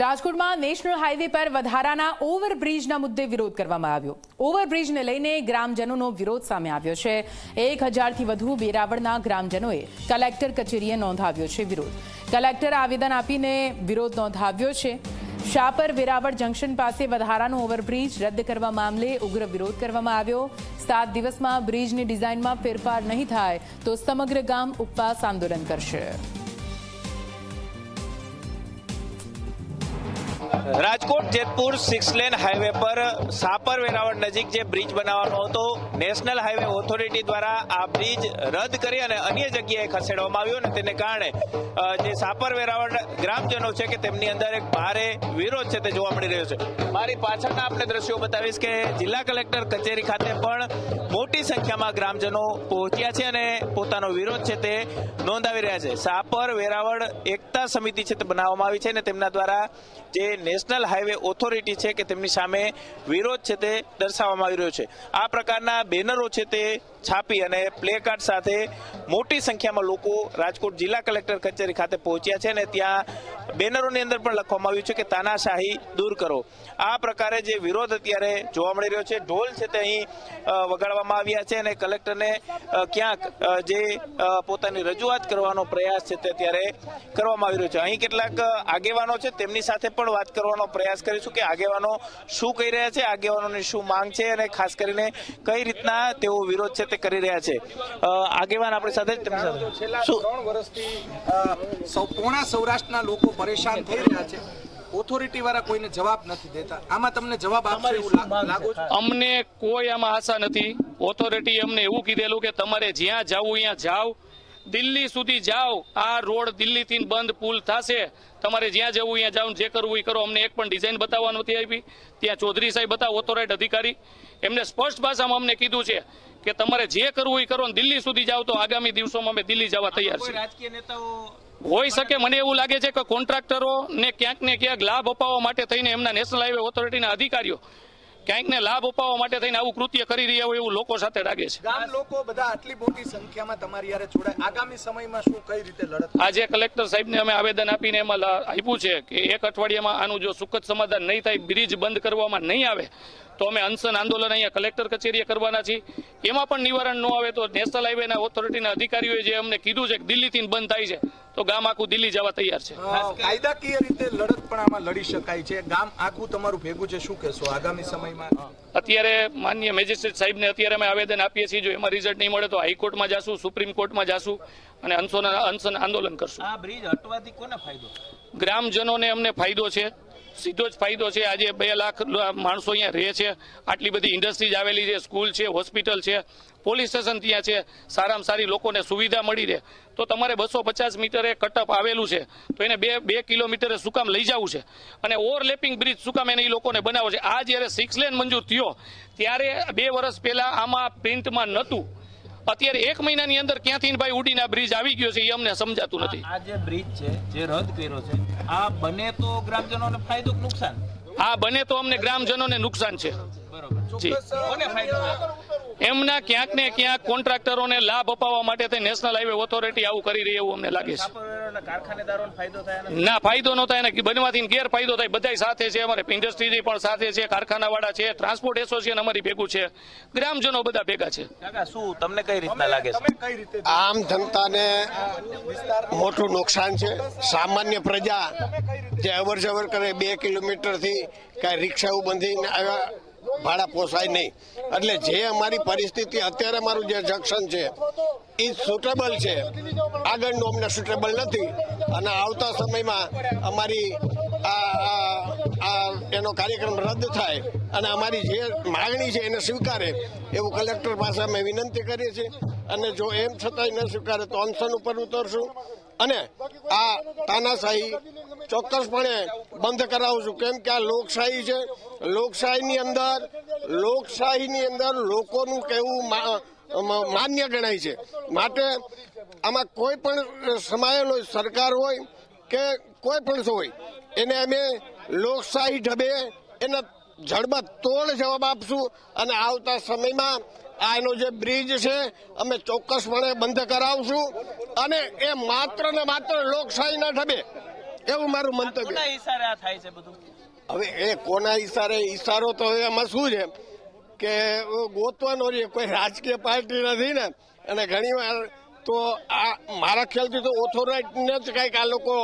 રાજકોટમાં national highway પર વધારાના ઓવરબ્રિજના મુદ્દે વિરોધ કરવામાં આવ્યો. ઓવરબ્રિજને લઈને ગ્રામજનોનો વિરોધ સામે આવ્યો છે. એક હજારથી વધુ વેરાવળના ગ્રામજનોએ કલેક્ટર કચેરીએ નોંધાવ્યો છે વિરોધ. કલેક્ટર આવેદન આપીને વિરોધ નોંધાવ્યો છે. શાપર વેરાવળ જંકશન પાસે વધારાનો ઓવરબ્રિજ રદ કરવા મામલે ઉગ્ર વિરોધ કરવામાં આવ્યો. સાત દિવસમાં બ્રિજની ડિઝાઇનમાં ફેરફાર નહીં થાય તો સમગ્ર ગામ ઉપવાસ આંદોલન કરશે. राज Rajkot Jetpur six lane highway પર સાપર વેરાવળ નજીક જે બ્રિજ બનાવવાનો હતો નેશનલ હાઈવે ઓથોરિટી દ્વારા આ બ્રિજ રદ કરી અને અન્ય જગ્યાએ ખસેડવામાં આવ્યો અને તેને કારણે જે સાપર વેરાવળ ગ્રામજનો છે કે તેમની અંદર એક ભારે વિરોધ છે તે જોવા મળી રહ્યો છે. મારી પાછળના આપણે દ્રશ્યો બતાવીશ કે જિલ્લા કલેક્ટર કચેરી ખાતે પણ મોટી સંખ્યામાં ગ્રામજનો પહોંચ્યા છે અને પોતાનો વિરોધ છે તે નોંધાવી રહ્યા છે. સાપર વેરાવળ એકતા સમિતિ છે તે બનાવવામાં આવી છે અને તેમના દ્વારા જે નેશનલ હાઈવે ઓથોરિટી છે કે તેમની સામે વિરોધ છે તે દર્શાવવામાં આવી રહ્યો છે. આ પ્રકારના બેનરો છે તે છાપી અને પ્લે કાર્ડ સાથે મોટી સંખ્યામાં લોકો રાજકોટ જિલ્લા કલેક્ટર કચેરી ખાતે પહોંચ્યા છે અને ત્યાં બેનરોની અંદર પણ લખવામાં આવ્યું છે કે તાનાશાહી દૂર કરો. આ પ્રકારે જે વિરોધ અત્યારે જોવા મળી રહ્યો છે, ઢોલ છે તે અહીં વગાડવામાં આવ્યા છે અને કલેક્ટરને ક્યાંક જે પોતાની રજૂઆત કરવાનો પ્રયાસ છે તે અત્યારે કરવામાં આવી રહ્યો છે. અહીં કેટલાક આગેવાનો છે તેમની સાથે પણ વાત કરવાનો પ્રયાસ કરીશું કે આગેવાનો શું કહી રહ્યા છે આગેવાનોની શું માંગ છે અને ખાસ કરીને કઈ રીતના તેઓ વિરોધ છે તે કરી રહ્યા છે. આગેવાન આપણી સાથે સાથે. છેલ્લા ત્રણ વર્ષથી અ, પૂર્ણા સૌરાષ્ટ્રના લોકો પરેશાન થઈ રહ્યા છે. ઓથોરિટી વાળા કોઈને જવાબ નથી દેતા. આમાં તમને જવાબ આપશે એવું લાગુ અમને કોઈ આમાં આશા નથી. ઓથોરિટી અમને એવું કીધેલું કે તમારે જ્યાં જવું ત્યાં જાઓ. દિલ્હી સુધી જાઓ આ રોડ દિલ્હીથી બંધ પુલ થશે. તમારે જ્યાં જવું ત્યાં જાઓ જે કરવું એ કરો. અમને એક પણ ડિઝાઇન બતાવવા નથી આવી. ત્યાં ચૌધરી સાહેબ હતા ઓથોરાઇટ અધિકારી. એમને સ્પષ્ટ ભાષામાં અમને કીધું છે કે તમારે જે કરવું એ કરો દિલ્હી સુધી જાઓ તો આગામી દિવસોમાં અમે દિલ્હી જવા તૈયાર છીએ. રાજકીય નેતાઓ હોઈ શકે મને એવું લાગે છે કે કોન્ટ્રાક્ટરો ને ક્યાંક ને ક્યાંક લાભ અપાવવા માટે થઈને એમના નેશનલ હાઈવે ઓથોરિટીના અધિકારીઓ ક્યાંક ને લાભ અપાવવા માટે થઈને આવું કૃત્ય કરી રહ્યા હોય એવું લોકો સાથે લાગે છે. ગામ લોકો બધા આટલી મોટી સંખ્યામાં તમારી યારે જોડાય. આગામી સમયમાં શું કઈ રીતે લડત આજે કલેક્ટર સાહેબને અમે આવેદન આપીને એમાં આપ્યું છે કે એક અઠવાડિયામાં આનું જો સુખદ સમાધાન નહીં થાય બ્રિજ બંધ કરવામાં નહીં આવે તો અમે અનશન આંદોલન અહીંયા કલેક્ટર કચેરીએ કરવાના છીએ. એમાં પણ નિવારણ ન આવે તો નેશનલ હાઈવેના ઓથોરિટીના અધિકારીઓએ જે અમને કીધું છે કે દિલ્હીથી બંધ થાય છે તો ગામ આખું દિલ્હી જવા તૈયાર છે. કાયદાકીય રીતે લડત પણ આમાં લડી શકાય છે. ગામ આખું તમારું ભેગું છે. શું કહેશો આગામી સમયમાં? અત્યારે માન્ય મેજિસ્ટ્રેટ સાહેબને અત્યારે અમે આવેદન આપીએ છીએ. જો એમાં રિઝલ્ટ નહીં મળે તો હાઈકોર્ટમાં જાશું સુપ્રીમ કોર્ટમાં જાશું અને અનશન અનશન આંદોલન કરશું. આ બ્રિજ હટવાથી કોને ફાયદો? ગ્રામજનોને અમને ફાયદો છે. સીધો જ ફાયદો છે. આજે બે લાખ માણસો અહીંયા રહે છે. આટલી બધી ઇન્ડસ્ટ્રીઝ આવેલી છે સ્કૂલ છે હોસ્પિટલ છે પોલીસ સ્ટેશન ત્યાં છે. સારામાં સારી લોકોને સુવિધા મળી રહે. તો તમારે બસો પચાસ મીટરે કટઅપ આવેલું છે. તો એને બે બે કિલોમીટરે શું કામ લઈ જવું છે? અને ઓવરલેપિંગ બ્રિજ શું કામ એને એ લોકોને બનાવો છે? આ જ્યારે સિક્સ લેન મંજૂર થયો, ત્યારે બે વર્ષ પહેલાં આમાં પ્રિન્ટમાં નહોતું અત્યારે એક મહિનાની અંદર ક્યાંથી ભાઈ ઉડીને આ બ્રિજ આવી ગયો છે એ અમને સમજાતું નથી. આ જે બ્રિજ છે જે રદ કર્યો છે આ બને તો ગ્રામજનોને ફાયદો નુકસાન. આ બને તો અમને ગ્રામજનોને નુકસાન છે. બરોબર. કોને ફાયદો? એમના ક્યાંક ને ક્યાંક કોન્ટ્રાક્ટરોને લાભ અપાવવા માટે તે નેશનલ હાઈવે ઓથોરિટી આવું કરી રહી એવું અમને લાગે છે. ના ફાયદો ન થાય એને બનવાથી ગેરફાયદો થાય બધા સાથે છે અમારે ઇન્ડસ્ટ્રીની પણ સાથે છે કારખાનાવાળા છે ટ્રાન્સપોર્ટ એસોસિએશન અમારી ભેગું છે ગ્રામજનો બધા ભેગા છે. શું તમને કઈ રીતના લાગે છે? તમે કઈ રીતે આમ જનતાને મોટું નુકસાન છે. સામાન્ય પ્રજા જે અવર જવર કરે બે કિલોમીટરથી કાંઈ રિક્ષાઓ બંધીને આવ્યા ભાડા પોસાય નહીં. એટલે જે અમારી પરિસ્થિતિ, અત્યારે અમારું જે જંકશન છે, એ સુટેબલ છે. આગળનું અમને સુટેબલ નથી. અને આવતા સમયમાં અમારી આ એનો કાર્યક્રમ રદ થાય અને અમારી જે માગણી છે એને સ્વીકારે, એવું કલેક્ટર પાસે અમે વિનંતી કરીએ છીએ. અને જો એમ છતાંય ન સ્વીકારે તો અનશન ઉપર ઉતરશું. અને આ તાનાશાહી ચોક્કસપણે બંધ કરાવશું કેમ કે આ લોકશાહી છે. લોકશાહીની અંદર લોકશાહીની અંદર લોકોનું કહેવું માન્ય ગણાય છે. માટે આમાં કોઈ પણ સમાયેલો સરકાર હોય કે કોઈ પણ હોય, એને અમે લોકશાહી ઢબે એના જડબા તોડ જવાબ આપશું અને આવતા સમયમાં આ એનો જે બ્રિજ છે, અમે ચોક્કસપણે બંધ કરાવશું. અને એ માત્ર ને માત્ર લોકશાહીના ઢબે. એવું મારું મંતવ્ય. ઈશારે આ થાય છે બધું? હવે એ કોના ઈશારે? ઈશારો તો એમાં શું છે? કે ગોતવાનો રહે કોઈ રાજકીય પાર્ટી નથી ને. અને ઘણી વાર તો આ મારા ખ્યાલથી તો ઓથોરાઇટને જ કંઈક આ લોકો